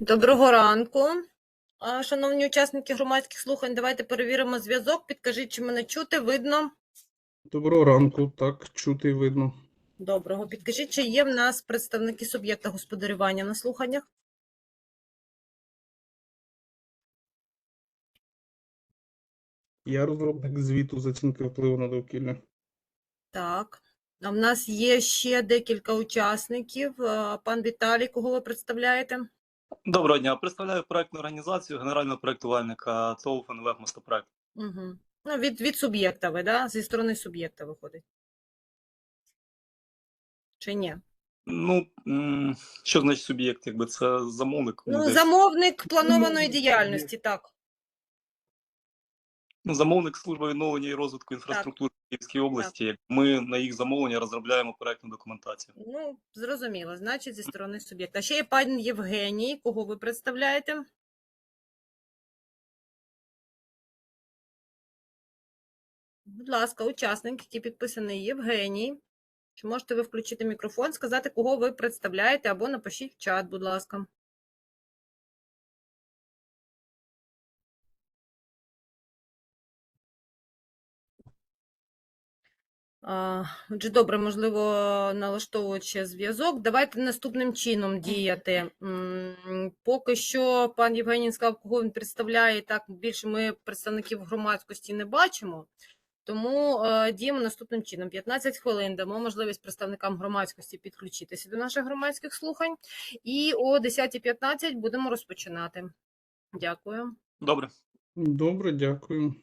Доброго ранку. Шановні учасники громадських слухань, давайте перевіримо зв'язок. Підкажіть, чи мене чути, видно? Доброго ранку, так, чути і видно. Доброго. Підкажіть, чи є в нас представники суб'єкта господарювання на слуханнях? Я розробник звіту з оцінки впливу на довкілля. Так. А в нас є ще декілька учасників. Пан Віталій, кого ви представляєте? Доброго дня. Представляю проектну організацію генерального проектувальника ТОВ НВ «Мостопроект». Угу. Ну, від, від суб'єкта ви, да? Зі сторони суб'єкта виходить. Чи ні? Ну, що значить суб'єкт? Якби це замовник. Ну, десь. замовник планованої діяльності, так. Ну, замовник служби відновлення і розвитку інфраструктури в Київській області. Ми на їх замовлення розробляємо проектну документацію. Ну, зрозуміло, значить, зі сторони суб'єкта. Ще є пан Євгеній, кого ви представляєте? Будь ласка, учасник, який підписаний Євгеній. Чи можете ви включити мікрофон, сказати, кого ви представляєте, або напишіть в чат, будь ласка. Отже, добре, можливо, налаштовуючи зв'язок. Давайте наступним чином діяти. Поки що пан Євгеній сказав, кого він представляє. Так більше ми представників громадськості не бачимо. Тому е, діємо наступним чином: 15 хвилин дамо можливість представникам громадськості підключитися до наших громадських слухань. І о 10.15 будемо розпочинати. Дякую. Добре. Добре, дякую.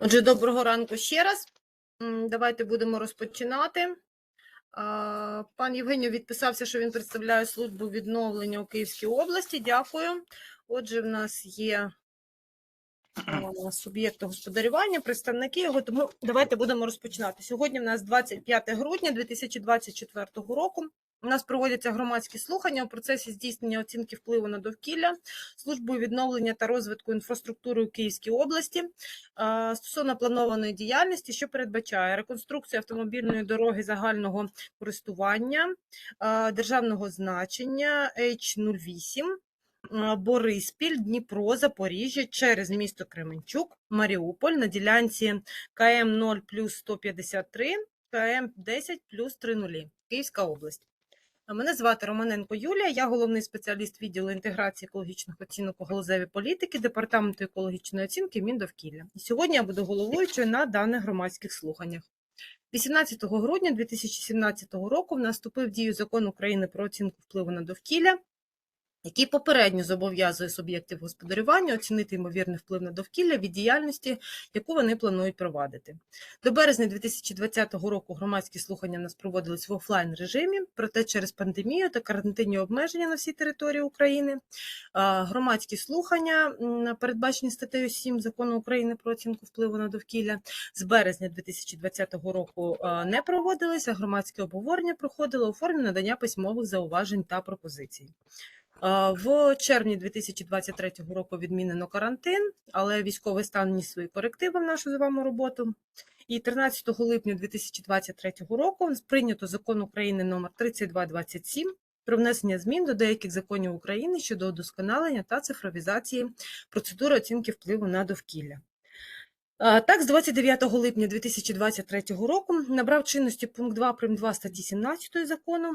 Отже, доброго ранку ще раз. Давайте будемо розпочинати. Пан Євгеній відписався, що він представляє службу відновлення у Київській області. Дякую. Отже, в нас є суб'єкти господарювання, представники його, тому давайте будемо розпочинати. Сьогодні в нас 25 грудня 2024 року. У нас проводяться громадські слухання у процесі здійснення оцінки впливу на довкілля службою відновлення та розвитку інфраструктури у Київській області стосовно планованої діяльності, що передбачає реконструкцію автомобільної дороги загального користування державного значення H08 Бориспіль, Дніпро, Запоріжжя через місто Кременчук, Маріуполь на ділянці КМ 0 плюс 153, КМ 10 плюс 30, Київська область. Мене звати Романенко Юлія, я головний спеціаліст відділу інтеграції екологічних оцінок у галузеві політики Департаменту екологічної оцінки Міндовкілля. І сьогодні я буду головуючою на даних громадських слуханнях. 18 грудня 2017 року наступив в дію закон України про оцінку впливу на довкілля, який попередньо зобов'язує суб'єктів господарювання оцінити ймовірний вплив на довкілля від діяльності, яку вони планують провадити. До березня 2020 року громадські слухання нас проводились в офлайн режимі, проте через пандемію та карантинні обмеження на всій території України громадські слухання, передбачені статтею 7 закону України про оцінку впливу на довкілля, з березня 2020 року не проводилися. Громадське обговорення проходило у формі надання письмових зауважень та пропозицій. В червні 2023 року відмінено карантин, але військовий стан ніс свої корективи в нашу з вами роботу. І 13 липня 2023 року прийнято закон України номер 3227 про внесення змін до деяких законів України щодо удосконалення та цифровізації процедури оцінки впливу на довкілля. Так, з 29 липня 2023 року набрав чинності пункт 2 прим. 2 статті 17 закону,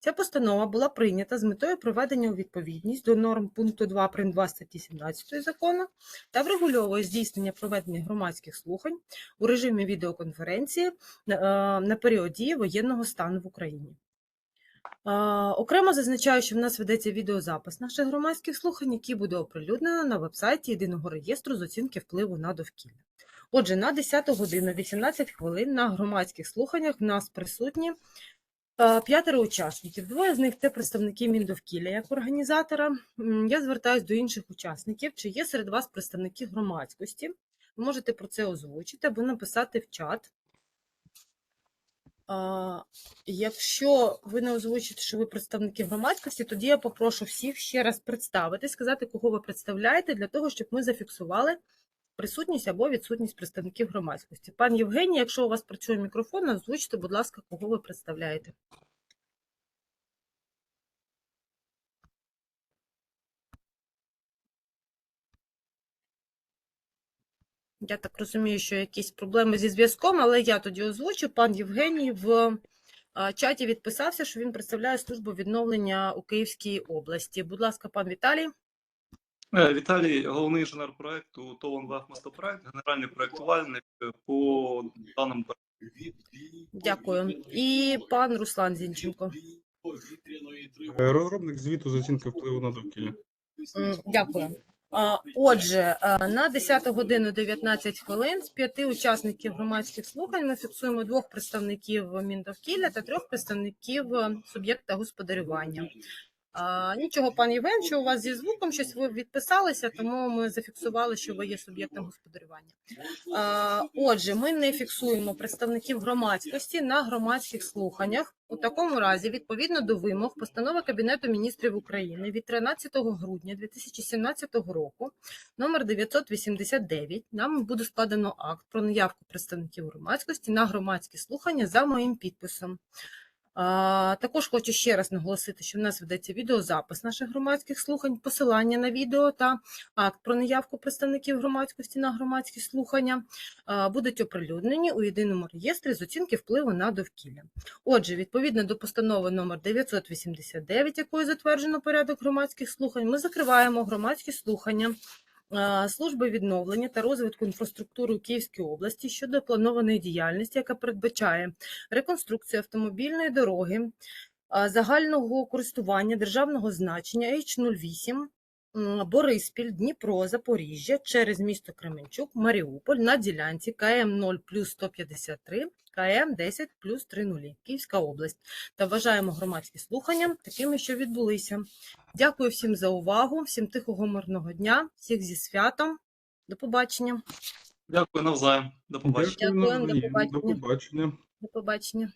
Ця постанова була прийнята з метою приведення у відповідність до норм пункту 2 прим. 2 статті 17 закону та врегульовує здійснення проведення громадських слухань у режимі відеоконференції на, е, період дії воєнного стану в Україні. Е, Окремо зазначаю, що в нас ведеться відеозапис наших громадських слухань, який буде оприлюднено на вебсайті Єдиного реєстру з оцінки впливу на довкілля. Отже, на 10 годину 18 хвилин на громадських слуханнях в нас присутні п'ятеро учасників. Двоє з них це представники Міндовкілля як організатора. Я звертаюся до інших учасників. Чи є серед вас представники громадськості? Ви можете про це озвучити або написати в чат. Якщо ви не озвучите, що ви представники громадськості, тоді я попрошу всіх ще раз представити, сказати, кого ви представляєте, для того, щоб ми зафіксували присутність або відсутність представників громадськості. Пан Євгеній, якщо у вас працює мікрофон, озвучте, будь ласка, кого ви представляєте. Я так розумію, що якісь проблеми зі зв'язком, але я тоді озвучу. Пан Євгеній в чаті відписався, що він представляє службу відновлення у Київській області. Будь ласка, пан Віталій. Е, Віталій, головний інженер проекту ТОВ НВФ Мостопроект, генеральний проектувальник е, по даному. Дякую. І пан Руслан Зінченко. Е, Розробник звіту з оцінки впливу на довкілля. Дякую. Отже, на 10 годину 19 хвилин з п'яти учасників громадських слухань ми фіксуємо двох представників Міндовкілля та трьох представників е, суб'єкта господарювання. Нічого, пан Євген, що у вас зі звуком щось ви відписалися, тому ми зафіксували, що ви є суб'єктом господарювання. А, отже, ми не фіксуємо представників громадськості на громадських слуханнях. У такому разі, відповідно до вимог постанови Кабінету міністрів України від 13 грудня 2017 року, номер 989, нам буде складено акт про наявку представників громадськості на громадські слухання за моїм підписом. Також хочу ще раз наголосити, що в нас ведеться відеозапис наших громадських слухань, посилання на відео та акт про наявку представників громадськості на громадські слухання будуть оприлюднені у єдиному реєстрі з оцінки впливу на довкілля. Отже, відповідно до постанови номер 989, якою затверджено порядок громадських слухань, ми закриваємо громадські слухання служби відновлення та розвитку інфраструктури у Київській області щодо планованої діяльності, яка передбачає реконструкцію автомобільної дороги е, загального користування державного значення H08 м, Бориспіль, Дніпро, Запоріжжя через місто Кременчук, Маріуполь на ділянці КМ 0 плюс 153, КМ 10 плюс 30, Київська область. Та вважаємо громадські слухання такими, що відбулися. Дякую всім за увагу, всім тихого мирного дня, всіх зі святом. До побачення. Дякую навзаєм. До побачення. Дякую, до побачення. До побачення. До побачення.